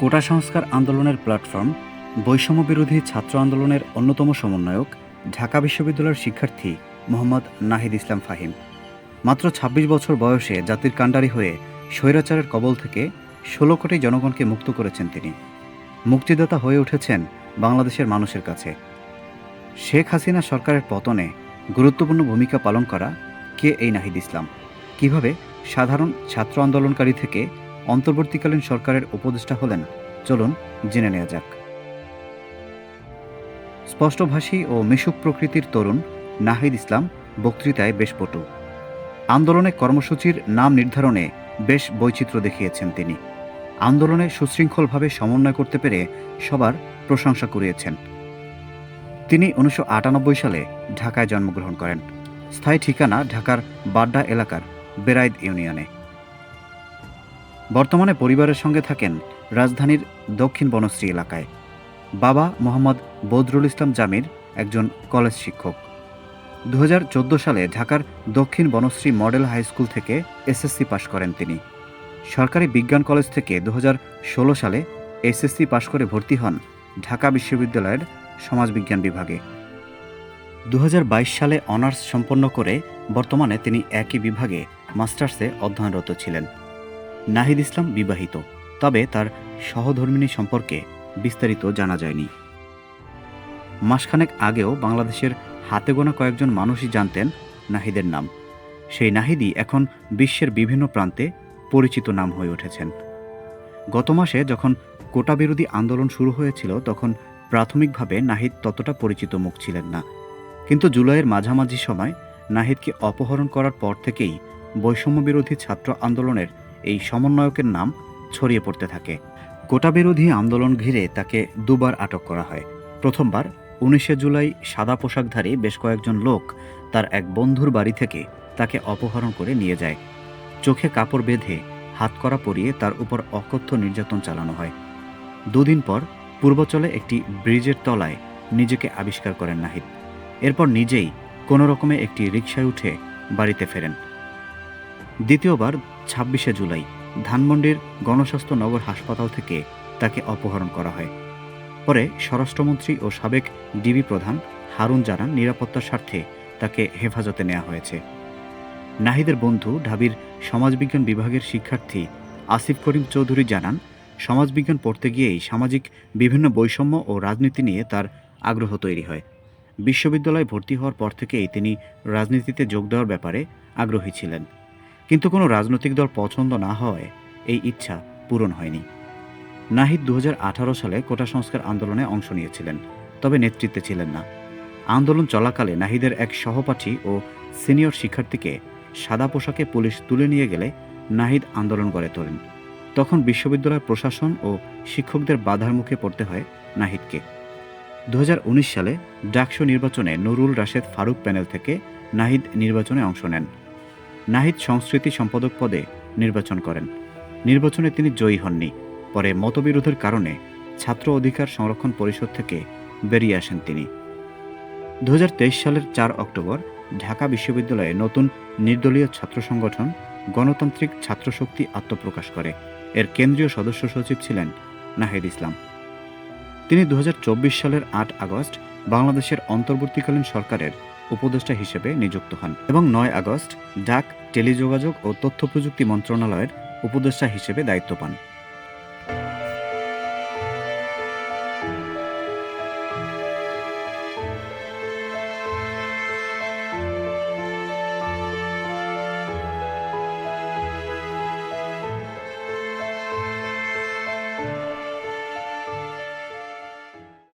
কোটা সংস্কার আন্দোলনের প্ল্যাটফর্ম, বৈষম্য বিরোধী ছাত্র আন্দোলনের অন্যতম সমন্বয়ক, ঢাকা বিশ্ববিদ্যালয়ের শিক্ষার্থী মোহাম্মদ নাহিদ ইসলাম ফাহিম। মাত্র ২৬ বছর বয়সে জাতির কাণ্ডারি হয়ে স্বৈরাচারের কবল থেকে ষোলো কোটি জনগণকে মুক্ত করেছেন তিনি। মুক্তিদাতা হয়ে উঠেছেন বাংলাদেশের মানুষের কাছে। শেখ হাসিনা সরকারের পতনে গুরুত্বপূর্ণ ভূমিকা পালন করা কে এই নাহিদ ইসলাম? কীভাবে সাধারণ ছাত্র আন্দোলনকারী থেকে অন্তর্বর্তীকালীন সরকারের উপদেষ্টা হলেন। চলুন জেনে নেওয়া যাক। স্পষ্টভাষী ও মিশুক প্রকৃতির তরুণ নাহিদ ইসলাম বক্তৃতায় বেশ পটু আন্দোলনে কর্মসূচির নাম নির্ধারণে বেশ বৈচিত্র্য দেখিয়েছেন তিনি। আন্দোলনে সুশৃঙ্খলভাবে সমন্বয় করতে পেরে সবার প্রশংসা কুড়িয়েছেন। তিনি উনিশশো আটানব্বই সালে ঢাকায় জন্মগ্রহণ করেন। স্থায়ী ঠিকানা ঢাকার বাড্ডা এলাকার বেরাইদ ইউনিয়নে। বর্তমানে পরিবারের সঙ্গে থাকেন রাজধানীর দক্ষিণ বনশ্রী এলাকায়। বাবা মোহাম্মদ বদরুল ইসলাম জামির একজন কলেজ শিক্ষক। দু হাজার চোদ্দ সালে ঢাকার দক্ষিণ বনশ্রী মডেল হাই স্কুল থেকে এসএসসি পাশ করেন তিনি। সরকারি বিজ্ঞান কলেজ থেকে দু হাজার ষোলো সালে এসএসসি পাশ করে ভর্তি হন ঢাকা বিশ্ববিদ্যালয়ের সমাজবিজ্ঞান বিভাগে। দু হাজার বাইশ সালে অনার্স সম্পন্ন করে বর্তমানে তিনি একই বিভাগে মাস্টার্সে অধ্যয়নরত ছিলেন। নাহিদ ইসলাম বিবাহিত, তবে তার সহধর্মিণী সম্পর্কে বিস্তারিত জানা যায়নি। মাসখানেক আগেও বাংলাদেশের হাতে গোনা কয়েকজন মানুষই জানতেন নাহিদের নাম। সেই নাহিদই এখন বিশ্বের বিভিন্ন প্রান্তে পরিচিত নাম হয়ে উঠেছেন। গত মাসে যখন কোটা বিরোধী আন্দোলন শুরু হয়েছিল, তখন প্রাথমিকভাবে নাহিদ ততটা পরিচিত মুখ ছিলেন না। কিন্তু জুলাইয়ের মাঝামাঝি সময় নাহিদকে অপহরণ করার পর থেকেই বৈষম্য বিরোধী ছাত্র আন্দোলনের এই সমন্বয়কের নাম ছড়িয়ে পড়তে থাকে। কোটা বিরোধী আন্দোলন ঘিরে তাকে দুবার আটক করা হয়। প্রথমবার উনিশে জুলাই সাদা পোশাকধারী বেশ কয়েকজন লোক তার এক বন্ধুর বাড়ি থেকে তাকে অপহরণ করে নিয়ে যায়। চোখে কাপড় বেঁধে হাত করা পরিয়ে তার উপর অকথ্য নির্যাতন চালানো হয়। দুদিন পর পূর্বচলে একটি ব্রিজের তলায় নিজেকে আবিষ্কার করেন নাহিদ। এরপর নিজেই কোনো রকমে একটি রিকশায় উঠে বাড়িতে ফেরেন। দ্বিতীয়বার ছাব্বিশে জুলাই ধানমন্ডির গণস্বাস্থ্য নগর হাসপাতাল থেকে তাকে অপহরণ করা হয়। পরে স্বরাষ্ট্রমন্ত্রী ও সাবেক ডিবি প্রধান হারুন জানান নিরাপত্তার স্বার্থে তাকে হেফাজতে নেওয়া হয়েছে। নাহিদের বন্ধু ঢাবির সমাজবিজ্ঞান বিভাগের শিক্ষার্থী আসিফ করিম চৌধুরী জানান, সমাজবিজ্ঞান পড়তে গিয়েই সামাজিক বিভিন্ন বৈষম্য ও রাজনীতি নিয়ে তার আগ্রহ তৈরি হয়। বিশ্ববিদ্যালয়ে ভর্তি হওয়ার পর থেকেই তিনি রাজনীতিতে যোগ দেওয়ার ব্যাপারে আগ্রহী ছিলেন। কিন্তু কোনো রাজনৈতিক দল পছন্দ না হওয়ায় এই ইচ্ছা পূরণ হয়নি। নাহিদ দু হাজার আঠারো সালে কোটা সংস্কার আন্দোলনে অংশ নিয়েছিলেন, তবে নেতৃত্বে ছিলেন না। আন্দোলন চলাকালে নাহিদের এক সহপাঠী ও সিনিয়র শিক্ষার্থীকে সাদা পোশাকে পুলিশ তুলে নিয়ে গেলে নাহিদ আন্দোলন গড়ে তোলেন। তখন বিশ্ববিদ্যালয় প্রশাসন ও শিক্ষকদের বাধার মুখে পড়তে হয় নাহিদকে। দু হাজার উনিশ সালে ডাকসু নির্বাচনে নুরুল রাশেদ ফারুক প্যানেল থেকে নাহিদ নির্বাচনে অংশ নেন। নাহিদ সংস্কৃতি সম্পাদক পদে নির্বাচন করেন। নির্বাচনে তিনি জয়ী হননি। পরে মতবিরোধের কারণে ছাত্র অধিকার সংরক্ষণ পরিষদ থেকে বেরিয়ে আসেন তিনি। দু হাজার তেইশ সালের চার অক্টোবর ঢাকা বিশ্ববিদ্যালয়ে নতুন নির্দলীয় ছাত্র সংগঠন গণতান্ত্রিক ছাত্রশক্তি আত্মপ্রকাশ করে। এর কেন্দ্রীয় সদস্য সচিব ছিলেন নাহিদ ইসলাম। তিনি দু হাজার চব্বিশ সালের আট আগস্ট বাংলাদেশের অন্তর্বর্তীকালীন সরকারের উপদেষ্টা হিসেবে নিযুক্ত হন এবং নয় আগস্ট ডাক টেলিযোগাযোগ ও তথ্য প্রযুক্তি মন্ত্রণালয়ের উপদেষ্টা হিসেবে দায়িত্ব পান।